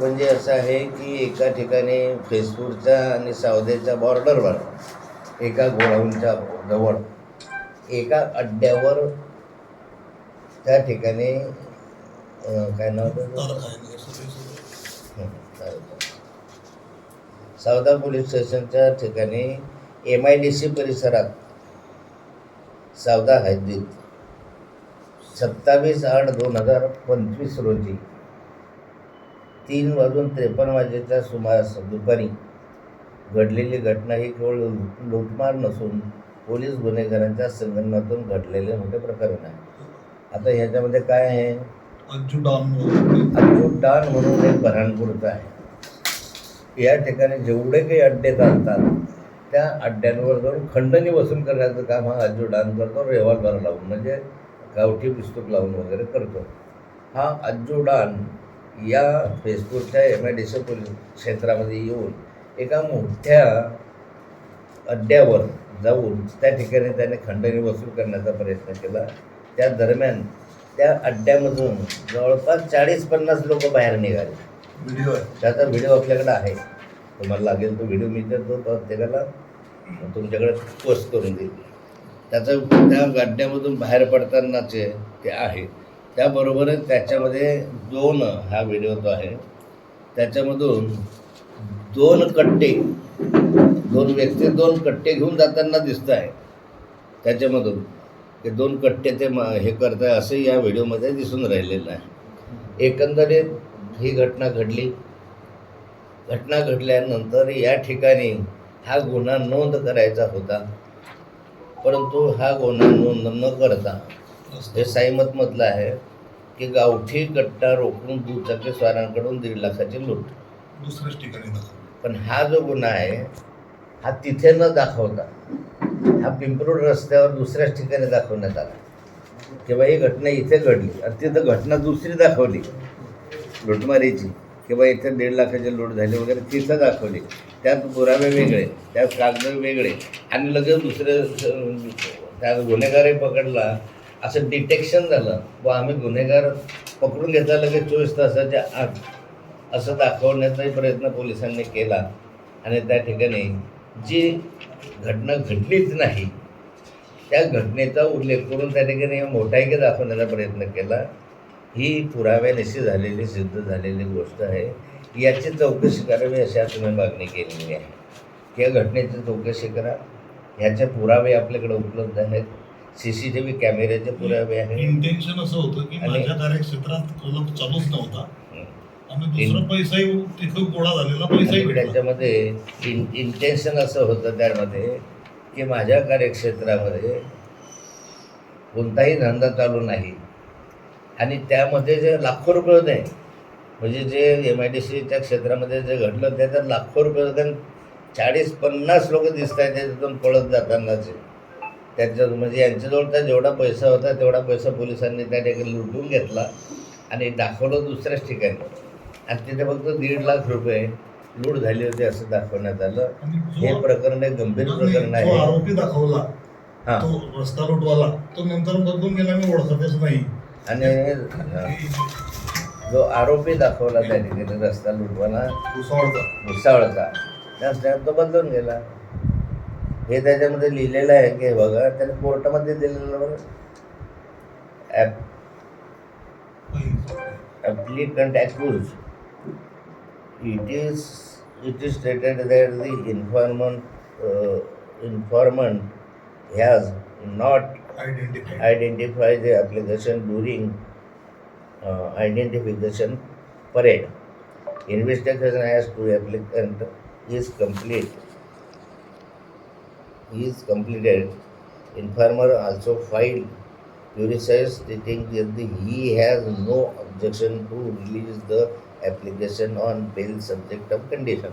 म्हणजे असं आहे की एका ठिकाणी फेसपूरच्या आणि सावदेच्या बॉर्डरवर एका गोडाऊनच्या जवळ एका अड्ड्यावर त्या ठिकाणी काय नाव. सावदा पोलीस स्टेशनच्या ठिकाणी एम आय डी सी परिसरात सावदा हद्दीत सत्तावीस आठ दोन हजार पंचवीस रोजी तीन वाजून त्रेपन्न वाजेच्या सुमारास दुपारी घडलेली घटना ही केवळ लूट- लूटमार नसून पोलीस गुन्हेगारांच्या संघटनातून घडलेले मोठे प्रकरण आहे. आता ह्याच्यामध्ये काय आहे? अंजू डॉन डान म्हणून एक बऱ्हाणपूरचा आहे. या ठिकाणी जेवढे काही अड्डे चालतात त्या अड्ड्यांवर जाऊन खंडणी वसूल करण्याचं काम हा अज्जू डान करतो रेव्हॉल्वर लावून म्हणजे गावठी पिस्तूक लावून वगैरे करतो. हा अज्जू डान या फेसबुकच्या M I D C police क्षेत्रामध्ये येऊन एका मोठ्या अड्ड्यावर जाऊन त्या ठिकाणी त्याने खंडणी वसूल करण्याचा प्रयत्न केला. त्या दरम्यान त्या अड्ड्यामधून जवळपास चाळीस पन्नास लोक बाहेर निघाले. व्हिडिओ. त्याचा व्हिडिओ आपल्याकडे आहे. तुम्हाला लागेल तो व्हिडिओ मी देतो प्रत्येकाला तुमच्याकडे पोस्ट करून देईल. त्याचं त्या गड्ड्यामधून बाहेर पडतानाचे ते आहे. त्याबरोबरच त्याच्यामध्ये दोन हा व्हिडिओ तो आहे. त्याच्यामधून दोन कट्टे दोन व्यक्ती दोन कट्टे घेऊन जाताना दिसत आहे त्याच्यामधून ते दोन कट्टे ते म हे करत आहे असं या व्हिडिओमध्ये दिसून राहिलेलं आहे. एकंदरीत ही घटना घडली. घटना घडल्यानंतर या ठिकाणी हा गुन्हा नोंद करायचा होता. परंतु हा गुन्हा नोंद न करता हे साईमतमधलं आहे की गावठी कट्टा रोखून दुचाकी स्वारांकडून दीड लाखाची लूट. दुसऱ्याच ठिकाणी पण हा जो गुन्हा आहे हा तिथे न दाखवता हा पिंपरूड रस्त्यावर दुसऱ्याच ठिकाणी दाखवण्यात आला. किंवा ही घटना इथे घडली आणि तिथं घटना दुसरी दाखवली. लुटमारीची. किंवा इथे दीड लाखाची लूट झाली वगैरे तिथं दाखवली. त्यात पुरावे वेगळे त्यात कागद वेगळे. आणि लगेच दुसरे त्या गुन्हेगारही पकडला. असं डिटेक्शन झालं. व आम्ही गुन्हेगार पकडून घेतला लगेच चोवीस तासाच्या आत असं दाखवण्याचाही प्रयत्न पोलिसांनी केला. आणि त्या ठिकाणी जी घटना घडलीच नाही त्या घटनेचा उल्लेख करून त्या ठिकाणी मोठाईके दाखवण्याचा प्रयत्न केला. ही पुराव्यानिशी झालेली सिद्ध झालेली गोष्ट आहे. याची चौकशी करावी अशी तुम्ही मागणी केलेली आहे. या घटनेची चौकशी करा. ह्याचे पुरावे आपल्याकडे उपलब्ध आहेत. सी सी टी व्ही कॅमेऱ्याचे पुरावे आहेत इंटेन्शन असं होतं की आणि- माझ्या कार्यक्षेत्रात कलम चालूच नव्हता. आणि दुसरा पैसाही तिथं गोळा झालेला पैसाही आणि भेटला. त्याच्यामध्ये इन इंटेन्शन असं होतं त्यामध्ये की माझ्या कार्यक्षेत्रामध्ये कोणताही धंदा चालू नाही. आणि त्यामध्ये जे लाखो रुपये होते म्हणजे जे एम आय डी सीच्या क्षेत्रामध्ये जे घडलं त्याच्यात लाखो रुपये होते. आणि चाळीस पन्नास लोक दिसत आहेत त्याच्यातून पळत जातानाचे. त्याच्यात म्हणजे यांच्याजवळचा जेवढा पैसा होता तेवढा पैसा पोलिसांनी त्या ठिकाणी लुटून घेतला आणि दाखवलं दुसऱ्याच ठिकाणी. आणि तिथे फक्त दीड लाख रुपये लूट झाली होती असं दाखवण्यात आलं. हे प्रकरण एक गंभीर प्रकरण आहे. आरोपी दाखवला हा. तो रस्ता लुटवाला तो नंतर बदलून गेला मी ओळखतच नाही. आणि जो आरोपी दाखवला त्या ठिकाणी रस्ता लुटवाला भुसावळचा. भुसावळचा. तो बदलून गेला. हे त्याच्यामध्ये लिहिलेलं आहे की हे बघा त्याने कोर्टामध्ये दिलेलं app applicant accused, it is it is stated that the informant uh, informant has not identify identified the application during uh, identification parade. Investigation as to applicant is complete. is completed, informer also filed to stating that he has no objection to release the application on bail subject of condition.